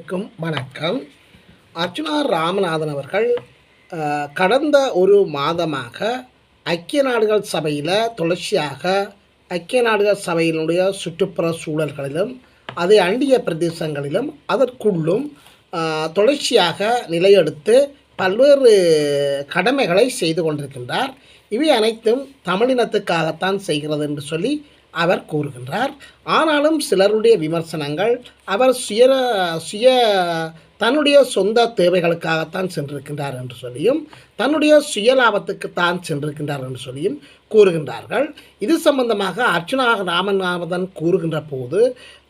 அனைவருக்கும் வணக்கம். அர்ச்சுனா ராமநாதன் அவர்கள் கடந்த ஒரு மாதமாக ஐக்கிய நாடுகள் சபையில் தொடர்ச்சியாக ஐக்கிய நாடுகள் சபையினுடைய சுற்றுப்புற சூழல்களிலும் அதை அண்டிய பிரதேசங்களிலும் அதற்குள்ளும் தொடர்ச்சியாக நிலையெடுத்து பல்வேறு கடமைகளை செய்து கொண்டிருக்கின்றார். இவை அனைத்தும் தமிழினத்துக்காகத்தான் செய்கிறது என்று சொல்லி அவர் கூறுகின்றார். ஆனாலும் சிலருடைய விமர்சனங்கள் அவர் சுய சுய தன்னுடைய சொந்த தேவைகளுக்காகத்தான் சென்றிருக்கின்றார் என்று சொல்லியும் தன்னுடைய சுய லாபத்துக்குத்தான் சென்றிருக்கின்றார் என்று சொல்லியும் கூறுகின்றார்கள். இது சம்பந்தமாக அர்ச்சனாக ராமநாதன் கூறுகின்ற போது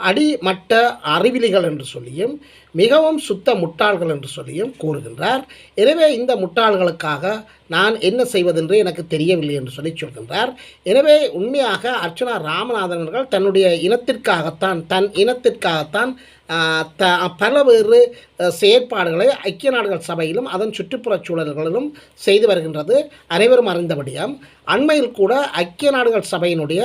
அடிமட்ட அறிவிலிகள் என்று சொல்லியும் மிகவும் சுத்த முட்டாள்கள் என்று சொல்லியும் கூறுகின்றார். எனவே இந்த முட்டாள்களுக்காக நான் என்ன செய்வதென்று எனக்கு தெரியவில்லை என்று சொல்லி சொல்கின்றார். எனவே உண்மையாக அர்ச்சனா ராமநாதன் அவர்கள் தன்னுடைய இனத்திற்காகத்தான் தன் இனத்திற்காகத்தான் த பல்வேறு செயற்பாடுகளை ஐக்கிய நாடுகள் சபையிலும் அதன் சுற்றுப்புறச் சூழல்களிலும் செய்து வருகின்றது. அனைவரும் அறிந்தபடியாம் அண்மையில் கூட ஐக்கிய நாடுகள் சபையினுடைய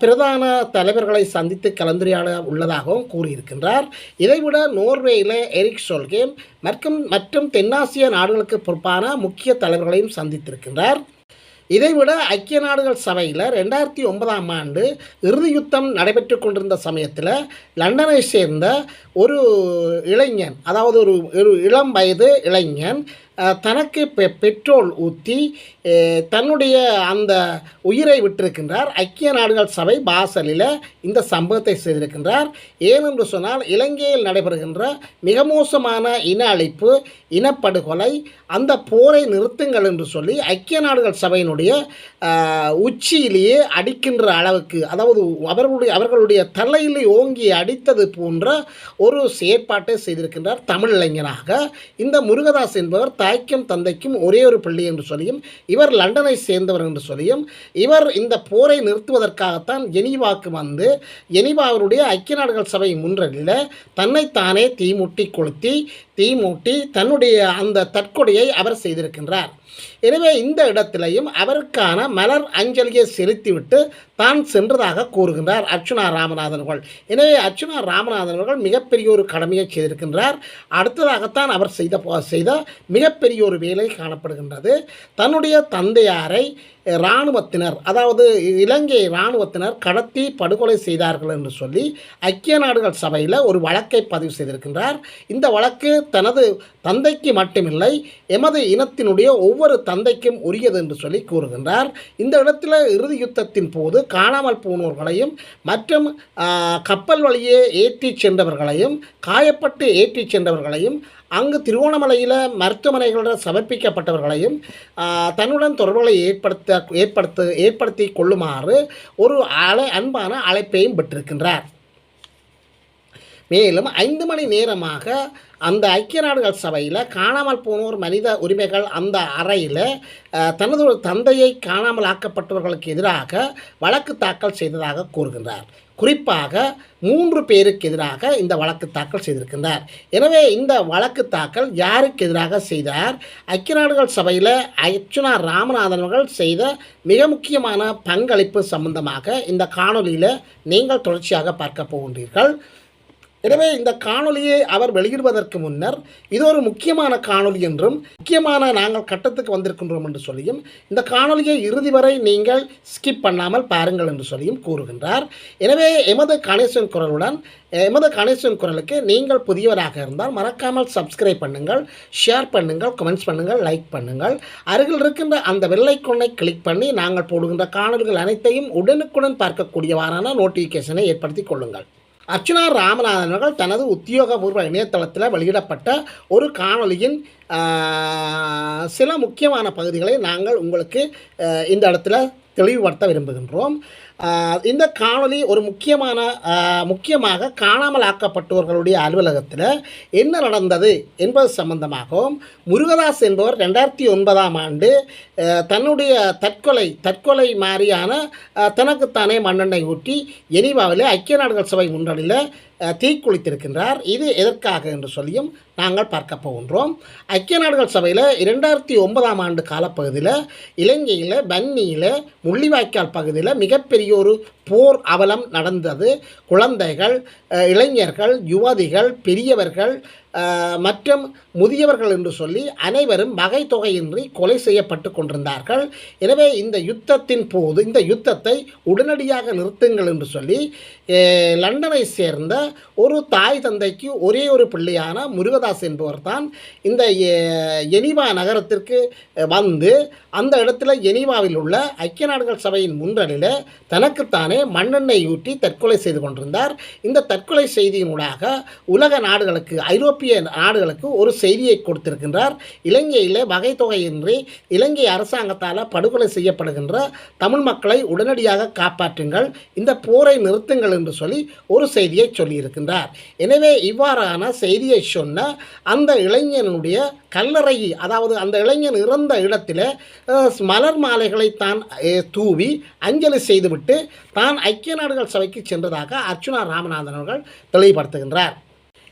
பிரதான தலைவர்களை சந்தித்து கலந்துரையாட உள்ளதாகவும் கூறியிருக்கின்றார். இதைவிட நோர்வேயில் எரிக் சொல்கேம் மற்றும் மற்றும் தென்னாசிய நாடுகளுக்கு பொறுப்பான முக்கிய தலைவர்களையும் சந்தித்திருக்கின்றார். இதைவிட ஐக்கிய நாடுகள் சபையில் ரெண்டாயிரத்தி ஒன்பதாம் ஆண்டு இறுதி யுத்தம் நடைபெற்று கொண்டிருந்த சமயத்தில் லண்டனை சேர்ந்த ஒரு இளைஞன் அதாவது ஒரு ஒரு இளம் வயது இளைஞன் தனக்கு பெ பெட்ரோல் ஊற்றி தன்னுடைய அந்த உயிரை விட்டிருக்கின்றார். ஐக்கிய நாடுகள் சபை பாசலில் இந்த சம்பவத்தை செய்திருக்கின்றார். ஏனென்று சொன்னால் இலங்கையில் நடைபெறுகின்ற மிக மோசமான இன அழிப்பு இனப்படுகொலை அந்த போரை நிறுத்துங்கள் என்று சொல்லி ஐக்கிய நாடுகள் சபையினுடைய உச்சியிலேயே அடிக்கின்ற அளவுக்கு அதாவது அவர்களுடைய அவர்களுடைய தலையில் ஓங்கி அடித்தது போன்ற ஒரு செயற்பாட்டை செய்திருக்கின்றார் தமிழ் இளைஞனாக இந்த முருகதாஸ் என்பவர் தாய்க்கும் தந்தைக்கும் ஒரே ஒரு பிள்ளை என்று சொல்லியும் இவர் லண்டனை சேர்ந்தவர் என்று சொல்லியும் இவர் இந்த போரை நிறுத்துவதற்காகத்தான் ஜெனீவாக்கு வந்து ஜெனீவாவினுடைய ஐக்கிய நாடுகள் சபை முன்றலில் தன்னைத்தானே தீமூட்டி கொளுத்தி தீமூட்டி தன்னுடைய அந்த தற்கொலையை அவர் செய்திருக்கின்றார். எனவே இந்த இடத்திலையும் அவருக்கான மலர் அஞ்சலியை செலுத்திவிட்டு தான் சென்றதாக கூறுகின்றார் அர்ச்சுனா ராமநாதன் அவர்கள். எனவே அர்ச்சுனா ராமநாதன் அவர்கள் மிகப்பெரிய ஒரு கடமையை செய்திருக்கின்றார். அடுத்ததாகத்தான் அவர் செய்த போ- செய்த மிகப்பெரிய ஒரு வேலை காணப்படுகின்றது. தன்னுடைய தந்தையாரை இராணுவத்தினர் அதாவது இலங்கை இராணுவத்தினர் கடத்தி படுகொலை செய்தார்கள் என்று சொல்லி ஐக்கிய நாடுகள் சபையில் ஒரு வழக்கை பதிவு செய்திருக்கின்றார். இந்த வழக்கு தனது தந்தைக்கு மட்டுமில்லை எமது இனத்தினுடைய ஒவ்வொரு தந்தைக்கும் உரியது என்று சொல்லி கூறுகின்றார். இந்த இடத்தில் இறுதி யுத்தத்தின் போது காணாமல் போனோர்களையும் மற்றும் கப்பல் வழியே ஏற்றி சென்றவர்களையும் காயப்பட்டு ஏற்றி சென்றவர்களையும் அங்கு திருவோணமலையில் மருத்துவமனைகளில் சமர்ப்பிக்கப்பட்டவர்களையும் தன்னுடன் தொடர்புகளை ஏற்படுத்த ஏற்படுத்த ஏற்படுத்தி கொள்ளுமாறு ஒரு அலை அன்பான அழைப்பையும் பெற்றிருக்கின்றார். மேலும் ஐந்து மணி நேரமாக அந்த ஐக்கிய நாடுகள் சபையில் காணாமல் போனோர் மனித உரிமைகள் அந்த அறையில் தனது ஒரு தந்தையை காணாமல் ஆக்கப்பட்டவர்களுக்கு எதிராக வழக்கு தாக்கல் செய்ததாக கூறுகின்றார். குறிப்பாக மூன்று பேருக்கு எதிராக இந்த வழக்கு தாக்கல் செய்திருக்கின்றார். எனவே இந்த வழக்கு தாக்கல் யாருக்கு எதிராக செய்தார்? ஐக்கிய நாடுகள் சபையில் அர்ச்சுனா ராமநாதன் அவர்கள் செய்த மிக முக்கியமான பங்களிப்பு சம்பந்தமாக இந்த காணொலியில் நீங்கள் தொடர்ச்சியாக பார்க்க போகின்றீர்கள். எனவே இந்த காணொலியை அவர் வெளியிடுவதற்கு முன்னர் இது ஒரு முக்கியமான காணொளி என்றும் முக்கியமான நாங்கள் கட்டத்துக்கு வந்திருக்கின்றோம் என்று சொல்லியும் இந்த காணொலியை இறுதி வரை நீங்கள் ஸ்கிப் பண்ணாமல் பாருங்கள் என்று சொல்லியும் கூறுகின்றார். எனவே எமது கணேசன் குரலுடன் எமது கணேசன் குரலுக்கு நீங்கள் புதியவராக இருந்தால் மறக்காமல் சப்ஸ்கிரைப் பண்ணுங்கள் ஷேர் பண்ணுங்கள் கமெண்ட்ஸ் பண்ணுங்கள் லைக் பண்ணுங்கள். அருகில் இருக்கின்ற அந்த வெள்ளைக்கொன்னை கிளிக் பண்ணி நாங்கள் போடுகின்ற காணொலிகள் அனைத்தையும் உடனுக்குடன் பார்க்கக்கூடியவாறான நோட்டிஃபிகேஷனை ஏற்படுத்தி கொள்ளுங்கள். அர்ச்சுனா ராமநாதன் அவர்கள் தனது உத்தியோகபூர்வ இணையதளத்தில் வெளியிடப்பட்ட ஒரு காணொளியின் சில முக்கியமான பகுதிகளை நாங்கள் உங்களுக்கு இந்த இடத்துல தெளிவுபடுத்த விரும்புகின்றோம். இந்த காணொலி ஒரு முக்கியமான முக்கியமாக காணாமல் ஆக்கப்பட்டவர்களுடைய அலுவலகத்தில் என்ன நடந்தது என்பது சம்பந்தமாகவும் முருகதாஸ் என்பவர் ரெண்டாயிரத்தி ஒன்பதாம் ஆண்டு தன்னுடைய தற்கொலை தற்கொலை மாதிரியான தனக்குத்தானே மண்ணெண்ணை ஊற்றி எனிவாவில் ஐக்கிய நாடுகள் சபை முன்னணியில் தீக்குளித்திருக்கின்றார். இது எதற்காக என்று சொல்லியும் நாங்கள் பார்க்க போகின்றோம். ஐக்கிய நாடுகள் சபையில் இரண்டாயிரத்தி ஒன்பதாம் ஆண்டு காலப்பகுதியில் இலங்கையில் பன்னியில் முள்ளிவாய்க்கால் பகுதியில் மிகப்பெரிய ஒரு போர் அவலம் நடந்தது. குழந்தைகள் இளைஞர்கள் யுவதிகள் பெரியவர்கள் மற்றும் முதியவர்கள் என்று சொல்லி அனைவரும் வகை தொகையின்றி கொலை செய்யப்பட்டு கொண்டிருந்தார்கள். எனவே இந்த யுத்தத்தின் போது இந்த யுத்தத்தை உடனடியாக நிறுத்துங்கள் என்று சொல்லி லண்டனை சேர்ந்த ஒரு தாய் தந்தைக்கு ஒரே ஒரு பிள்ளையான முருகதாஸ் என்பவர் தான் இந்த எனிவா நகரத்திற்கு வந்து அந்த இடத்துல எனிவாவில் உள்ள ஐக்கிய நாடுகள் சபையின் முன்றலில் தனக்குத்தானே மண்ணெண்ணெய் ஊற்றி தற்கொலை செய்து கொண்டிருந்தார். இந்த தற்கொலை செய்தியினூடாக உலக நாடுகளுக்கு ஐரோப்பிய நாடுகளுக்கு ஒரு செய்தியை கொடுத்திருக்கின்றார். இலங்கையில் வகை தொகையின்றி இலங்கை அரசாங்கத்தால் படுகொலை செய்யப்படுகின்ற தமிழ் மக்களை உடனடியாக காப்பாற்றுங்கள் இந்த போரை நிறுத்துங்கள் என்று சொல்லி ஒரு செய்தியை சொல்லியிருக்கின்றார். எனவே இவ்வாறான செய்தியை சொன்ன அந்த இளைஞனுடைய கல்லறை அதாவது அந்த இளைஞன் இறந்த இடத்தில் மலர் மாலைகளை தான் தூவி அஞ்சலி செய்துவிட்டு தான் ஐக்கிய நாடுகள் சபைக்கு சென்றதாக அர்ச்சுனா ராமநாதன் அவர்கள் தெளிவுபடுத்துகின்றார்.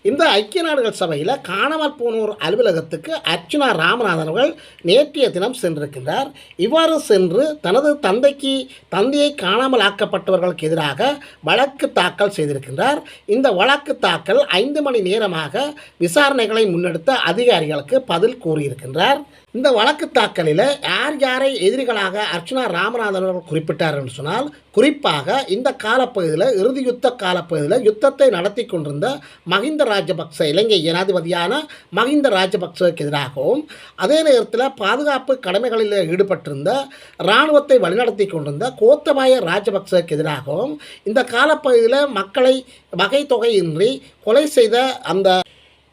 இந்த ஐக்கிய நாடுகள் சபையில் காணாமல் போனோர் அலுவலகத்துக்கு அர்ச்சுனா ராமநாதன் அவர்கள் நேற்றைய தினம் சென்றிருக்கின்றார். இவ்வாறு சென்று தனது தந்தைக்கு தந்தையை காணாமல் ஆக்கப்பட்டவர்களுக்கு எதிராக வழக்கு தாக்கல் செய்திருக்கின்றார். இந்த வழக்கு தாக்கல் ஐந்து மணி நேரமாக விசாரணைகளை முன்னெடுத்த அதிகாரிகளுக்கு பதில் கூறியிருக்கின்றார். இந்த வழக்கு தாக்கலில் யார் யாரை எதிரிகளாக அர்ச்சனா ராமநாதன் அவர்கள் குறிப்பிட்டார் என்று சொன்னால் குறிப்பாக இந்த காலப்பகுதியில் இறுதி யுத்த காலப்பகுதியில் யுத்தத்தை நடத்தி கொண்டிருந்த மஹிந்த ராஜபக்ச இலங்கை ஜனாதிபதியான மஹிந்த ராஜபக்சவுக்கு எதிராகவும் அதே நேரத்தில் பாதுகாப்பு கடமைகளில் ஈடுபட்டிருந்த இராணுவத்தை வழிநடத்தி கொண்டிருந்த கோத்தபாய ராஜபக்சவுக்கு எதிராகவும் இந்த காலப்பகுதியில் மக்களை வகை தொகையின்றி கொலை செய்த அந்த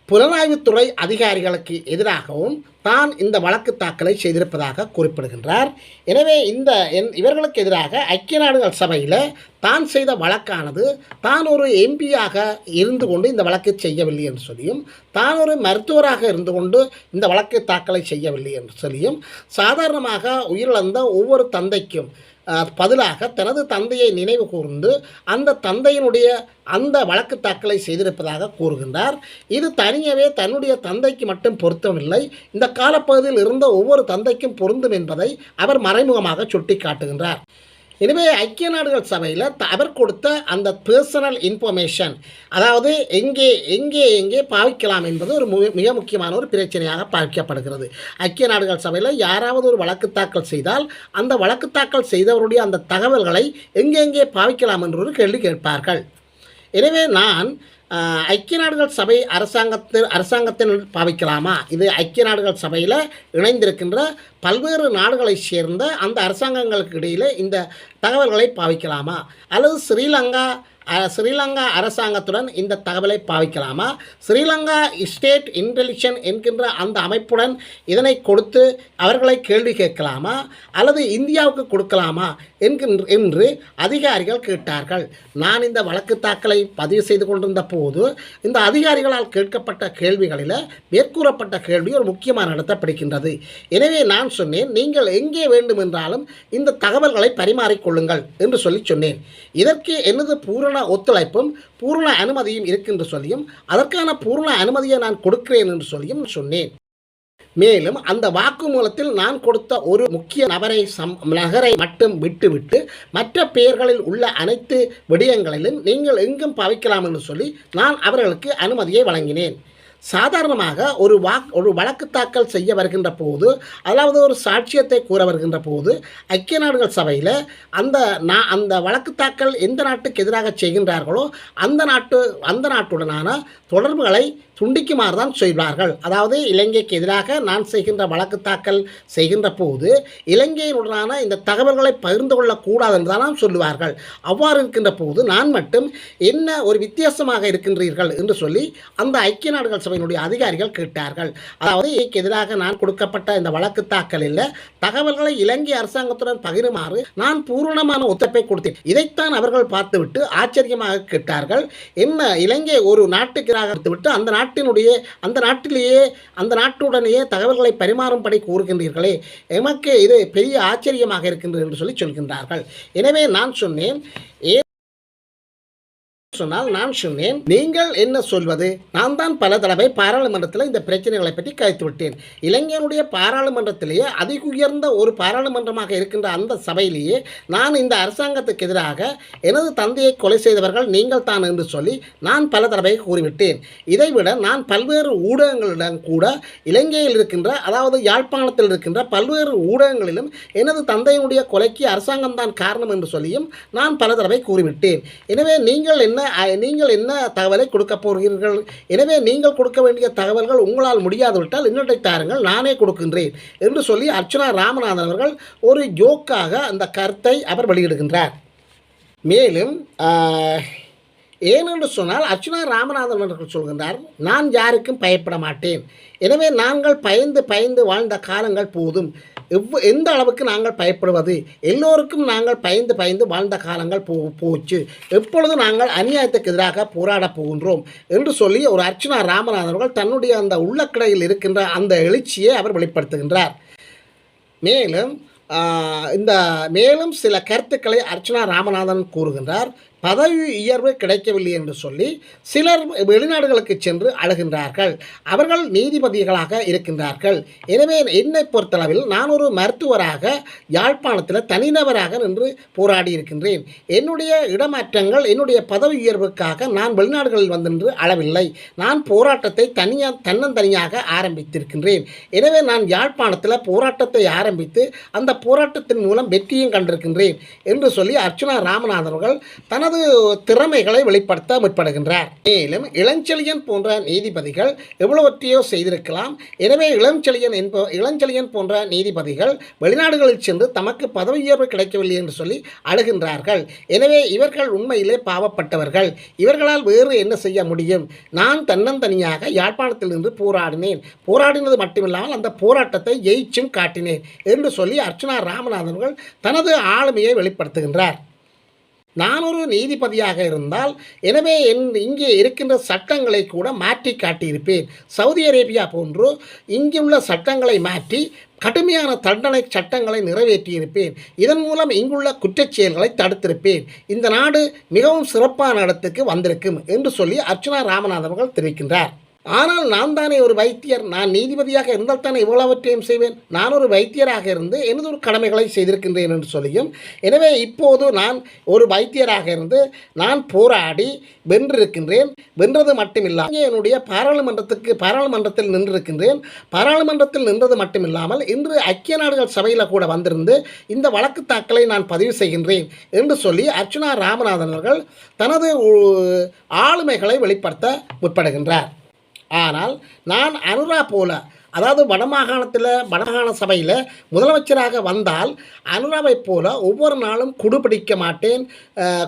புலனாய்வுத்துறை அதிகாரிகளுக்கு எதிராகவும் தான் இந்த வழக்கு தாக்கலை செய்திருப்பதாக குறிப்பிடுகின்றார். எனவே இந்த என் இவர்களுக்கு எதிராக ஐக்கிய நாடுகள் சபையில் தான் செய்த வழக்கானது தான் ஒரு எம்பியாக இருந்து கொண்டு இந்த வழக்கை செய்யவில்லை என்று சொல்லியும் தான் ஒரு மருத்துவராக இருந்து கொண்டு இந்த வழக்கு தாக்கலை செய்யவில்லை என்று சொல்லியும் சாதாரணமாக உயிரிழந்த ஒவ்வொரு தந்தைக்கும் பதிலாக தனது தந்தையை நினைவு கூர்ந்து அந்த தந்தையினுடைய அந்த வழக்கு தாக்கலை செய்திருப்பதாக கூறுகின்றார். இது தனியவே தன்னுடைய தந்தைக்கு மட்டும் பொருத்தமில்லை. இந்த காலப்பகுதியில் இருந்த ஒவ்வொரு தந்தைக்கும் பொருந்தும் என்பதை அவர் மறைமுகமாக சுட்டி காட்டுகின்றார் எனவே ஐக்கிய நாடுகள் சபையில் அவர் கொடுத்த அந்த பர்சனல் இன்ஃபர்மேஷன் அதாவது எங்கே எங்கே எங்கே பாவிக்கலாம் என்பது ஒரு மு- மிக முக்கியமான ஒரு பிரச்சனையாக பாவிக்கப்படுகிறது ஐக்கிய நாடுகள் சபையில் யாராவது ஒரு வழக்கு தாக்கல் செய்தால் அந்த வழக்கு தாக்கல் செய்தவருடைய அந்த தகவல்களை எங்கெங்கே பாவிக்கலாம் என்று ஒரு கேள்வி கேட்பார்கள். எனவே நான் ஐக்கிய நாடுகள் சபை அரசாங்கத்தில் அரசாங்கத்தில் பாவிக்கலாமா? இது ஐக்கிய நாடுகள் சபையில் இணைந்திருக்கின்ற பல்வேறு நாடுகளைச் சேர்ந்த அந்த அரசாங்கங்களுக்கு இடையில் இந்த தகவல்களை பாவிக்கலாமா? அல்லது ஸ்ரீலங்கா ஸ்ரீலங்கா அரசாங்கத்துடன் இந்த தகவலை பாவிக்கலாமா? ஸ்ரீலங்கா ஸ்டேட் இன்டெலிஜென்ஸ் என்கின்ற அந்த அமைப்புடன் இதனை கொடுத்து அவர்களை கேள்வி கேட்கலாமா? அல்லது இந்தியாவுக்கு கொடுக்கலாமா? என்கின்ற என்று அதிகாரிகள் கேட்டார்கள். நான் இந்த வழக்கு தாக்கலை பதிவு செய்து கொண்டிருந்த போது இந்த அதிகாரிகளால் கேட்கப்பட்ட கேள்விகளில் மேற்கூறப்பட்ட கேள்வி ஒரு முக்கியமான இடத்தை பிடிக்கின்றது. எனவே நான் சொன்னேன் நீங்கள் எங்கே வேண்டுமென்றாலும் இந்த தகவல்களை பரிமாறிக்கொள்ளுங்கள் என்று சொல்லி சொன்னேன். இதற்கு எனது பூரண ஒத்துழைப்பும் பூரண அனுமதியும் இருக்கின்ற சொல்லியும் அதற்கான பூரண அனுமதியை நான் கொடுக்கிறேன் என்று சொல்லியும் சொன்னேன். மேலும் அந்த வாக்குமூலத்தில் நான் கொடுத்த ஒரு முக்கிய நபரை சம் நகரை மட்டும் விட்டுவிட்டு மற்ற பெயர்களில் உள்ள அனைத்து விடயங்களிலும் நீங்கள் எங்கும் பவிக்கலாம் என்று சொல்லி நான் அவர்களுக்கு அனுமதியை வழங்கினேன். சாதாரணமாக ஒரு வாக் ஒரு வழக்கு தாக்கல் செய்ய வருகின்ற போது அதாவது ஒரு சாட்சியத்தை கூற வருகின்ற போது ஐக்கிய நாடுகள் சபையில் அந்த நான் அந்த வழக்கு தாக்கல் எந்த நாட்டுக்கு எதிராக செய்கின்றார்களோ அந்த நாட்டு அந்த நாட்டுடனான தொடர்புகளை துண்டிக்குமாறு தான் செய்வார்கள் அதாவது இலங்கைக்கு எதிராக நான் செய்கின்ற வழக்கு தாக்கல் செய்கின்ற போது இலங்கையினுடனான இந்த தகவல்களை பகிர்ந்து கொள்ளக்கூடாது என்று தான் சொல்லுவார்கள். அவ்வாறு இருக்கின்ற போது நான் மட்டும் என்ன ஒரு வித்தியாசமாக இருக்கின்றீர்கள் என்று சொல்லி அந்த ஐக்கிய நாடுகள் சபையினுடைய அதிகாரிகள் கேட்டார்கள். அதாவது இலங்கைக்கு எதிராக நான் கொடுக்கப்பட்ட இந்த வழக்கு தாக்கலில் தகவல்களை இலங்கை அரசாங்கத்துடன் பகிருமாறு நான் பூரணமான ஒத்துழைப்பை கொடுத்தேன். இதைத்தான் அவர்கள் பார்த்துவிட்டு ஆச்சரியமாக கேட்டார்கள். என்ன இலங்கை ஒரு நாட்டுக்கு விட்டு அந்த நாட்டினுடைய அந்த நாட்டிலேயே அந்த நாட்டுடனேயே தகவல்களை பரிமாறும்படி கூறுகின்றீர்களே. எமக்கு இது பெரிய ஆச்சரியமாக இருக்கின்றது என்று சொல்லி சொல்கின்றார்கள். எனவே நான் சொன்னேன் ஏ சொன்னால் நான் சொன்னேன். நீங்கள் என்ன சொல்வது? நான் தான் பல தடவை பாராளுமன்றத்தில் இந்த பிரச்சனைகளை பற்றி கழித்து விட்டேன். இளைஞனுடைய பாராளுமன்றத்திலேயே அதிக உயர்ந்த ஒரு பாராளுமன்றமாக இருக்கின்ற அந்த சபையிலேயே நான் இந்த அரசாங்கத்துக்கு எதிராக எனது தந்தையை கொலை செய்தவர்கள் நீங்கள் தான் என்று சொல்லி நான் பல தடவை கூறிவிட்டேன். இதைவிட நான் பல்வேறு ஊடகங்களிடம் கூட இலங்கையில் இருக்கின்ற அதாவது யாழ்ப்பாணத்தில் இருக்கின்ற பல்வேறு ஊடகங்களிலும் எனது தந்தையினுடைய கொலைக்கு அரசாங்கம் தான் காரணம் என்று சொல்லியும் நான் பல தடவை கூறிவிட்டேன். எனவே நீங்கள் என்ன நீங்கள் என்ன தகவலை கொடுக்க போகிறீர்கள்? எனவே நீங்கள் கொடுக்க வேண்டிய தகவல்கள் உங்களால் முடியாதுவிட்டால் என்னட்டை தாருங்கள் நானே கொடுக்கின்றேன் என்று சொல்லி அர்ச்சனா ராமநாதன் அவர்கள் ஒரு ஜோக்காக அந்த கருத்தை அவர் வெளியிடுகின்றார். மேலும் ஏனென்று சொன்னால் அர்ச்சனா ராமநாதன் அவர்கள் சொல்கின்றார் நான் யாருக்கும் பயப்பட மாட்டேன். எனவே நாங்கள் பயந்து பயந்து வாழ்ந்த காலங்கள் போதும். எவ்வ எந்த அளவுக்கு நாங்கள் பயப்படுவது? எல்லோருக்கும் நாங்கள் பயந்து பயந்து வாழ்ந்த காலங்கள் போ போச்சு. எப்பொழுது நாங்கள் அநியாயத்துக்கு எதிராக போராடப் போகின்றோம் என்று சொல்லி ஒரு அர்ச்சனா ராமநாதன் அவர்கள் தன்னுடைய அந்த உள்ளக்கடையில் இருக்கின்ற அந்த எழுச்சியை அவர் வெளிப்படுத்துகின்றார். மேலும் இந்த மேலும் சில கருத்துக்களை அர்ச்சனா ராமநாதன் கூறுகின்றார். பதவி உயர்வு கிடைக்கவில்லை என்று சொல்லி சிலர் வெளிநாடுகளுக்கு சென்று அழுகின்றார்கள். அவர்கள் நீதிபதிகளாக இருக்கின்றார்கள். எனவே என்னை பொறுத்தளவில் நான் ஒரு மருத்துவராக யாழ்ப்பாணத்தில் தனிநபராக நின்று போராடி இருக்கின்றேன் என்னுடைய இடமாற்றங்கள் என்னுடைய பதவி உயர்வுக்காக நான் வெளிநாடுகளில் வந்து நின்று அளவில்லை நான் போராட்டத்தை தனியாக தன்னந்தனியாக ஆரம்பித்திருக்கின்றேன். எனவே நான் யாழ்ப்பாணத்தில் போராட்டத்தை ஆரம்பித்து அந்த போராட்டத்தின் மூலம் வெற்றியும் கண்டிருக்கின்றேன் என்று சொல்லி அர்ச்சுனா ராமநாதன் அவர்கள் தனது திறமைகளை வெளிப்படுத்த முற்படுகின்றார். மேலும் இளஞ்செழியன் போன்ற நீதிபதிகள் எவ்வளவற்றையோ செய்திருக்கலாம். எனவே இளஞ்செழியன் என்ப இளஞ்செழியன் போன்ற நீதிபதிகள் வெளிநாடுகளில் சென்று தமக்கு பதவி உயர்வு கிடைக்கவில்லை என்று சொல்லி அழுகின்றார்கள். எனவே இவர்கள் உண்மையிலே பாவப்பட்டவர்கள். இவர்களால் வேறு என்ன செய்ய முடியும்? நான் தன்னந்தனியாக யாழ்ப்பாணத்தில் நின்று போராடினேன். போராடினது மட்டுமில்லாமல் அந்த போராட்டத்தை ஜெயிச்சும் காட்டினேன் என்று சொல்லி அர்ச்சனா ராமநாதன்கள் தனது ஆளுமையை வெளிப்படுத்துகின்றார். நான் ஒரு நீதிபதியாக இருந்தால் எனவே என் இங்கே இருக்கின்ற சட்டங்களை கூட மாற்றி காட்டியிருப்பேன். சவுதி அரேபியா போன்று இங்குள்ள சட்டங்களை மாற்றி கடுமையான தண்டனை சட்டங்களை நிறைவேற்றியிருப்பேன். இதன் மூலம் இங்குள்ள குற்றச்செயல்களை தடுத்திருப்பேன். இந்த நாடு மிகவும் சிறப்பான இடத்துக்கு வந்திருக்கும் என்று சொல்லி அர்ச்சனா ராமநாதன் அவர்கள் தெரிவிக்கின்றார். ஆனால் நான் தானே ஒரு வைத்தியர். நான் நீதிபதியாக இருந்தால் தானே இவ்வளவற்றையும் செய்வேன். நான் ஒரு வைத்தியராக இருந்து எனது ஒரு கடமைகளை செய்திருக்கின்றேன் என்று சொல்லியும் எனவே இப்போது நான் ஒரு வைத்தியராக இருந்து நான் போராடி வென்றிருக்கின்றேன். வென்றது மட்டுமில்லாமல் என்னுடைய பாராளுமன்றத்துக்கு பாராளுமன்றத்தில் நின்றிருக்கின்றேன். பாராளுமன்றத்தில் நின்றது மட்டுமில்லாமல் இன்று ஐக்கிய நாடுகள் சபையில் கூட வந்திருந்து இந்த வழக்கு தாக்கலை நான் பதிவு செய்கின்றேன் என்று சொல்லி அர்ச்சுனா ராமநாதன் அவர்கள் தனது ஆளுமைகளை வெளிப்படுத்த முற்படுகின்றார். ஆனால் நான் அனுரா போல அதாவது வடமாகாணத்தில் வடமாகாண சபையில் முதலமைச்சராக வந்தால் அனுராவைப் போல ஒவ்வொரு நாளும் குடுபிடிக்க மாட்டேன்.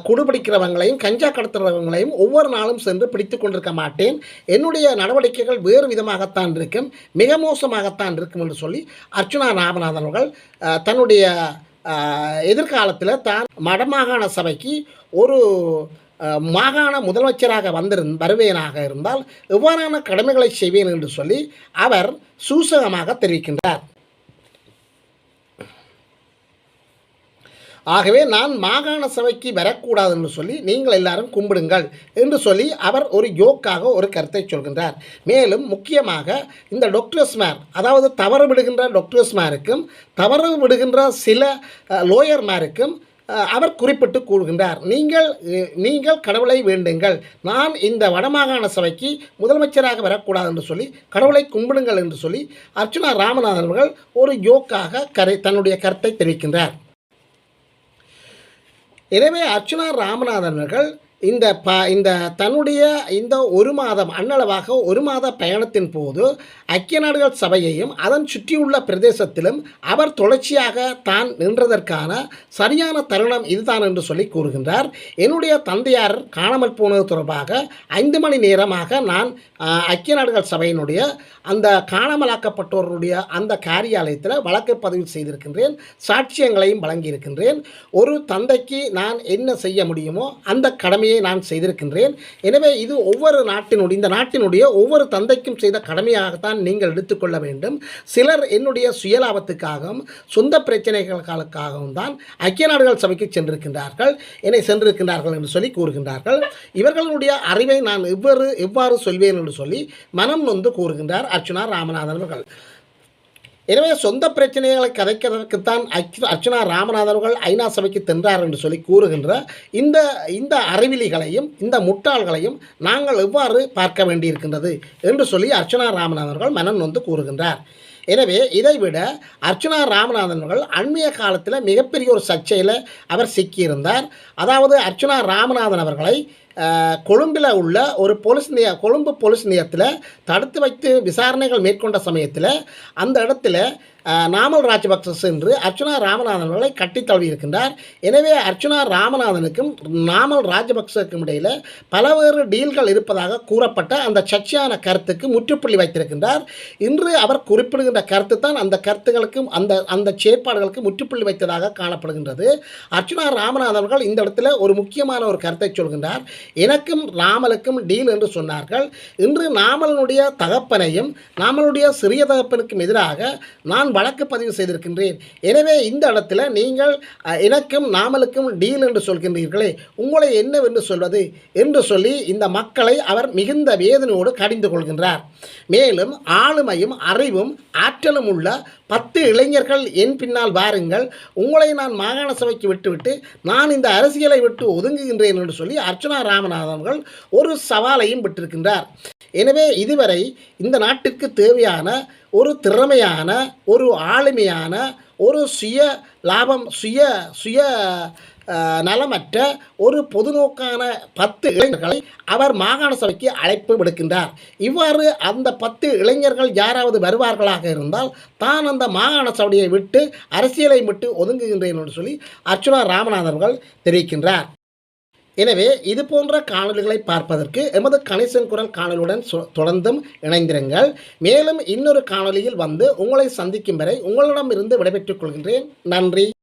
குடுபிடிக்கிறவங்களையும் கஞ்சா கடத்துறவங்களையும் ஒவ்வொரு நாளும் சென்று பிடித்து கொண்டிருக்க மாட்டேன். என்னுடைய நடவடிக்கைகள் வேறு விதமாகத்தான் இருக்கும் மிக மோசமாகத்தான் இருக்கும் என்று சொல்லி அர்ச்சுனா ராமநாதன் அவர்கள் தன்னுடைய எதிர்காலத்தில் தான் வடமாகாண சபைக்கு ஒரு மாகாண முதலமைச்சராக வந்திருந் வருவேனாக இருந்தால் எவ்வாறான கடமைகளை செய்வேன் என்று சொல்லி அவர் சூசகமாக தெரிவிக்கின்றார். ஆகவே நான் மாகாண சபைக்கு வரக்கூடாது என்று சொல்லி நீங்கள் எல்லாரும் கும்பிடுங்கள் என்று சொல்லி அவர் ஒரு யோக்காக ஒரு கருத்தை சொல்கின்றார். மேலும் முக்கியமாக இந்த டாக்டர்ஸ்மார் அதாவது தவறு விடுகின்ற டாக்டர்ஸ்மாருக்கும் தவறு விடுகின்ற சில லோயர்மாருக்கும் அவர் குறிப்பிட்டு கூறுகின்றார். நீங்கள் நீங்கள் கடவுளை வேண்டுங்கள். நான் இந்த வடமாகாண சபைக்கு முதலமைச்சராக வரக்கூடாது என்று சொல்லி கடவுளை கும்பிடுங்கள் என்று சொல்லி அர்ச்சுனா ராமநாதன் அவர்கள் ஒரு யோக்காக கரை தன்னுடைய கருத்தை தெரிவிக்கின்றார். எனவே அர்ச்சனா ராமநாதன் அவர்கள் இந்த ப இந்த தன்னுடைய இந்த ஒரு மாதம் அன்னளவாக ஒரு மாத பயணத்தின் போது ஐக்கிய நாடுகள் சபையையும் அதன் சுற்றியுள்ள பிரதேசத்திலும் அவர் தொடர்ச்சியாக தான் நின்றதற்கான சரியான தருணம் இதுதான் என்று சொல்லி கூறுகின்றார். என்னுடைய தந்தையார் காணாமல் போனது தொடர்பாக ஐந்து மணி நேரமாக நான் ஐக்கிய நாடுகள் சபையினுடைய அந்த காணாமலாக்கப்பட்டோருடைய அந்த காரியாலயத்தில் வழக்கு பதிவு செய்திருக்கின்றேன். சாட்சியங்களையும் வழங்கியிருக்கின்றேன். ஒரு தந்தைக்கு நான் என்ன செய்ய முடியுமோ அந்த கடமையை கடமையை நான் செய்திருக்கின்றேன். எனவே இது ஒவ்வொரு நாட்டினுடைய இந்த நாட்டினுடைய ஒவ்வொரு தந்தைக்கும் செய்த கடமையாகத்தான் நீங்கள் எடுத்துக்கொள்ள வேண்டும். சிலர் என்னுடைய சுயலாபத்துக்காகவும் சொந்த பிரச்சனைகளுக்காகவும் தான் ஐக்கிய நாடுகள் சபைக்கு சென்றிருக்கின்றார்கள். என்னை சென்றிருக்கின்றார்கள் என்று சொல்லி கூறுகின்றார்கள். இவர்களுடைய அறிவை நான் எவ்வாறு எவ்வாறு சொல்வேன் என்று சொல்லி மனம் நொந்து கூறுகின்றார் அர்ச்சுனா ராமநாதன் அவர்கள். எனவே சொந்த பிரச்சனைகளை கதைக்கிறதற்குத்தான் அர்ச்சு- அர்ச்சனா ராமநாதன் அவர்கள் ஐநா சபைக்கு சென்றார் என்று சொல்லி கூறுகின்ற இந்த இந்த அறிவிலிகளையும் இந்த முட்டாள்களையும் நாங்கள் எவ்வாறு பார்க்க வேண்டியிருக்கின்றது என்று சொல்லி அர்ச்சுனா ராமநாதன் அவர்கள் மனம் நொந்து கூறுகின்றார். எனவே இதைவிட அர்ச்சனா ராமநாதன் அவர்கள் அண்மைய காலத்தில் மிகப்பெரிய ஒரு சர்ச்சையில் அவர் சிக்கியிருந்தார். அதாவது அர்ச்சுனா ராமநாதன் அவர்களை கொழும்பில் உள்ள ஒரு போலீஸ் நிலைய கொழும்பு போலீஸ் நிலையத்தில் தடுத்து வைத்து விசாரணைகள் மேற்கொண்ட சமயத்தில் அந்த இடத்துல நாமல் ராஜபக்ச சென்று அர்ச்சுனா ராமநாதன் அவர்களை கட்டித் தழுவி இருக்கின்றார். எனவே அர்ச்சுனா ராமநாதனுக்கும் நாமல் ராஜபக்சக்கும் இடையில் பலவேறு டீல்கள் இருப்பதாக கூறப்பட்ட அந்த சர்ச்சையான கருத்துக்கு முற்றுப்புள்ளி வைத்திருக்கின்றார். இன்று அவர் குறிப்பிடுகின்ற கருத்து தான் அந்த கருத்துகளுக்கும் அந்த அந்த செயற்பாடுகளுக்கு முற்றுப்புள்ளி வைத்ததாக காணப்படுகின்றது. அர்ச்சுனா ராமநாதன் அவர்கள் இந்த இடத்துல ஒரு முக்கியமான ஒரு கருத்தை சொல்கின்றார். எனக்கும் ராமலுக்கும் டீல் என்று சொன்னார்கள். இன்று நாமலனுடைய தகப்பனையும் நாமலுடைய சிறிய தகப்பனுக்கும் எதிராக நான் வழக்கு பதிவு செய்திருக்கின்றேன். எனவே இந்த இடத்துல நீங்கள் எனக்கும் நாமலுக்கும் டீல் என்று சொல்கின்றீர்களே உங்களை என்னவென்று சொல்வது என்று சொல்லி இந்த மக்களை அவர் மிகுந்த வேதனையோடு கடிந்து கொள்கின்றார். மேலும் ஆளுமையும் அறிவும் ஆற்றலும் உள்ள பத்து இளைஞர்கள் என் பின்னால் வாருங்கள். உங்களை நான் மாகாண சபைக்கு விட்டுவிட்டு நான் இந்த அரசியலை விட்டு ஒதுங்குகின்றேன் என்று சொல்லி அர்ச்சனா ராமநாதன் அவர்கள் ஒரு சவாலையும் விட்டிருக்கின்றார் எனவே இதுவரை இந்த நாட்டிற்கு தேவையான ஒரு திறமையான ஒரு ஆளுமையான ஒரு சுய லாபம் சுய சுய நலமற்ற ஒரு பொதுநோக்கான பத்து இளைஞர்களை அவர் மாகாண சபைக்கு அழைப்பு விடுக்கின்றார். இவ்வாறு அந்த பத்து இளைஞர்கள் யாராவது வருவார்களாக இருந்தால் தான் அந்த மாகாண சபையை விட்டு அரசியலை விட்டு ஒதுங்குகின்றேன் என்று சொல்லி அர்ச்சுனா ராமநாதன் அவர்கள் தெரிவிக்கின்றார். எனவே இது போன்ற காணொலிகளை பார்ப்பதற்கு எமது கணேசன் குரல் காணொலியுடன் சொ- தொடர்ந்தும் இணைந்திருங்கள். மேலும் இன்னொரு காணொளியில் வந்து உங்களை சந்திக்கும் வரை உங்களிடமிருந்து விடைபெற்றுக் கொள்கின்றேன். நன்றி.